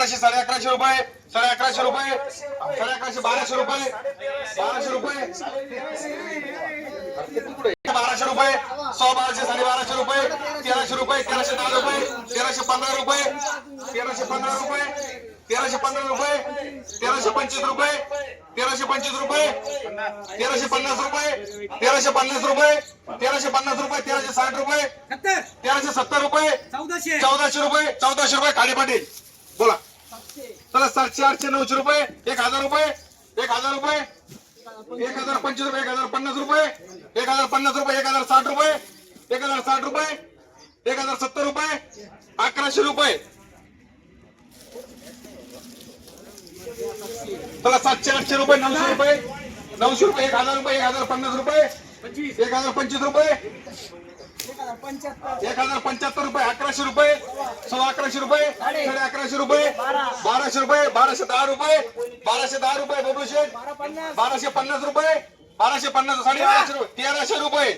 अकराशे साडे अकराशे रुपये साडे अकराशे रुपये साडे अकराशे बाराशे रुपये बाराशे रुपये बाराशे रुपये सव्वा बाराशे साडे बाराशे रुपये तेराशे रुपये तेराशे दहा रुपये तेराशे पंधरा रुपये तेराशे पंधरा रुपये तेराशे पंधरा रुपये तेराशे पंचवीस रुपये तेराशे पंचवीस रुपये तेराशे पन्नास रुपये तेराशे पन्नास रुपये तेराशे पन्नास रुपये तेराशे साठ रुपये तेराशे सत्तर रुपये चौदाशे रुपये चौदाशे रुपये खाली पाटील मला सातशे आठशे नऊशे रुपये एक हजार रुपये एक हजार रुपये एक हजार पंचवीस रुपये एक हजार पन्नास रुपये एक हजार पन्नास रुपये एक हजार साठ रुपये एक हजार साठ रुपये एक हजार सत्तर रुपये अकराशे रुपये मला सातशे आठशे रुपये नऊशे रुपये नऊशे रुपये एक हजार रुपये एक हजार पन्नास रुपये एक हजार पंचवीस रुपये. एक हजार पंच्याहत्तर. रुपये अकराशे रुपये सव्वा अकराशे रुपये साडे अकराशे रुपये बाराशे रुपये बाराशे दहा रुपये बाराशे दहा रुपये बबलू शेठ. बाराशे पन्नास रुपये बाराशे पन्नास साडे बाराशे रुपये तेराशे रुपये.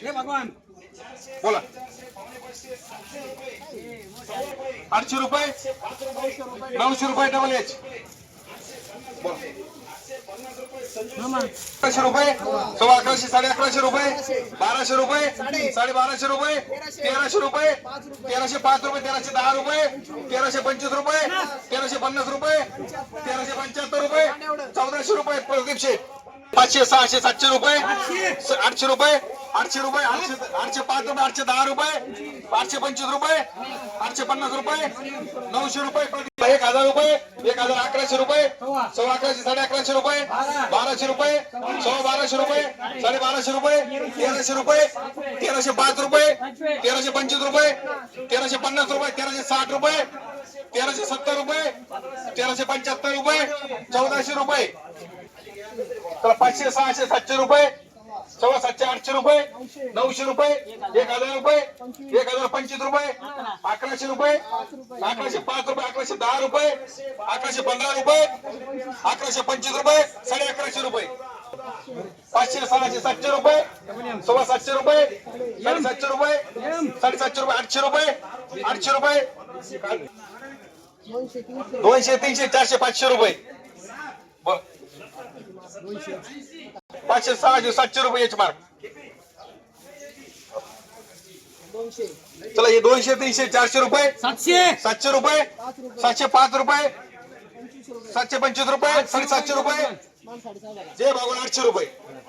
बोला. आठशे रुपये नऊशे रुपये डबल एच अकराशे रुपये सव्वा अकराशे साडे अकराशे रुपये बाराशे रुपये साडे बाराशे रुपये तेराशे रुपये तेराशे पाच रुपये तेराशे दहा रुपये तेराशे पंचवीस रुपये तेराशे पन्नास रुपये तेराशे पंच्याहत्तर रुपये चौदाशे रुपये प्रदीपशे पाचशे सहाशे सातशे रुपये? आठशे. रुपये? आठशे रुपये आठशे आठशे पाच रुपये आठशे दहा रुपये आठशे पंचवीस रुपये आठशे पन्नास रुपये नऊशे रुपये एक हजार रुपये एक हजार अकराशे रुपये सव्वा अकराशे साडे अकराशे रुपये बाराशे रुपये सव्वा बाराशे रुपये साडे बाराशे रुपये तेराशे रुपये तेराशे पाच रुपये तेराशे पंचवीस रुपये तेराशे पन्नास रुपये तेराशे साठ रुपये तेराशे सत्तर रुपये तेराशे पंच्याहत्तर रुपये चौदाशे रुपये. तर पाचशे सहाशे सातशे रुपये सव्वा सातशे आठशे रुपये नऊशे रुपये एक हजार रुपये एक हजार पंचवीस रुपये अकराशे रुपये अकराशे पाच रुपये अकराशे दहा रुपये अकराशे पंधरा रुपये अकराशे पंचवीस रुपये साडे अकराशे रुपये. पाचशे सहाशे सातशे रुपये सव्वा सातशे रुपये साडेसातशे रुपये साडेसातशे रुपये आठशे रुपये आठशे रुपये. दोनशे तीनशे चारशे पाचशे रुपये. पाचशे सहाशे सातशे रुपये याचे मार्क चला हे दोनशे तीनशे चारशे रुपये. सातशे. सातशे रुपये. सातशे पाच रुपये. सातशे पंचवीस रुपये. साडेसातशे रुपये. जय बाबा आठशे रुपये.